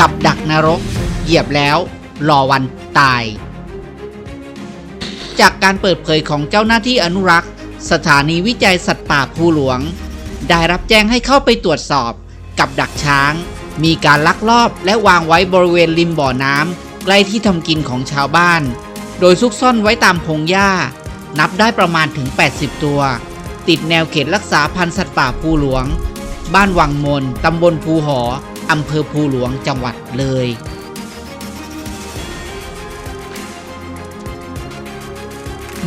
กับดักนรก เหยียบแล้ว รอวันตาย จากการเปิดเผยของเจ้าหน้าที่อนุรักษ์ สถานีวิจัยสัตว์ป่าภูหลวง ได้รับแจ้งให้เข้าไปตรวจสอบ กับดักช้าง มีการลักลอบและวางไว้บริเวณริมบ่อน้ำใกล้ที่ทำกินของชาวบ้าน โดยซุกซ่อนไว้ตามพงหญ้า นับได้ประมาณถึง 80 ตัว ติดแนวเขตรักษาพันธุ์สัตว์ป่าภูหลวง บ้านวังมนตำบลภูหอ อำเภอภูหลวงจังหวัดเลย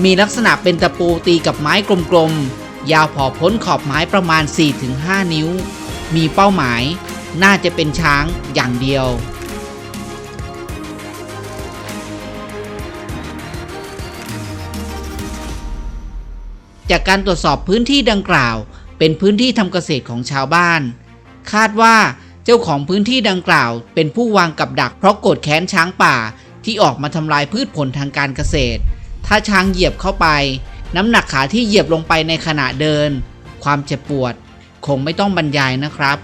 มีลักษณะเป็นตะปูตีกับไม้กลมๆ ยาวพอพ้นขอบไม้ประมาณ 4-5 นิ้ว มีเป้าหมายน่าจะเป็นช้างอย่างเดียวจากการตรวจสอบพื้นที่ดังกล่าว เป็นพื้นที่ทำเกษตรของชาวบ้าน คาดว่า เจ้าของพื้นที่ดังกล่าว เป็นผู้วางกับดักเพราะโกรธแค้นช้างป่าที่ออกมาทำลายพืชผลทางการเกษตร ถ้าช้างเหยียบเข้าไป น้ำหนักขาที่เหยียบลงไปในขณะเดิน ความเจ็บปวด คงไม่ต้องบรรยายนะครับ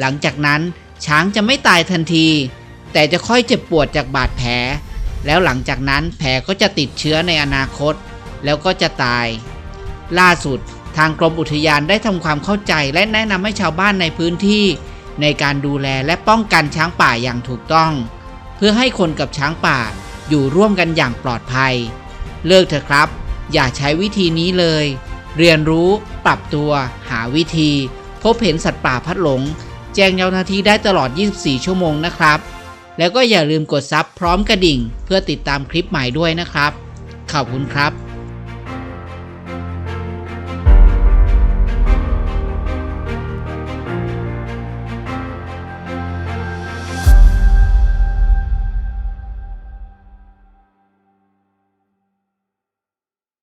หลังจากนั้นช้างจะไม่ตายทันที แต่จะค่อยเจ็บปวดจากบาดแผล แล้วหลังจากนั้นแผลก็จะติดเชื้อในอนาคต แล้วก็จะตาย ล่าสุดทางกรมอุทยานได้ทำความเข้าใจและแนะนำให้ชาวบ้านในพื้นที่ ในการดูแลและป้องกันช้างป่าอย่างถูกต้อง เพื่อให้คนกับช้างป่าอยู่ร่วมกันอย่างปลอดภัย เลิกเถอะครับ อย่าใช้วิธีนี้เลย เรียนรู้ปรับตัว หาวิธี พบเห็นสัตว์ป่าพัดหลง แจ้งเจ้าหน้าที่ได้ตลอด 24 ชั่วโมงนะครับ แล้วก็อย่าลืมกดซับพร้อมกระดิ่ง เพื่อติดตามคลิปใหม่ด้วยนะครับ ขอบคุณครับ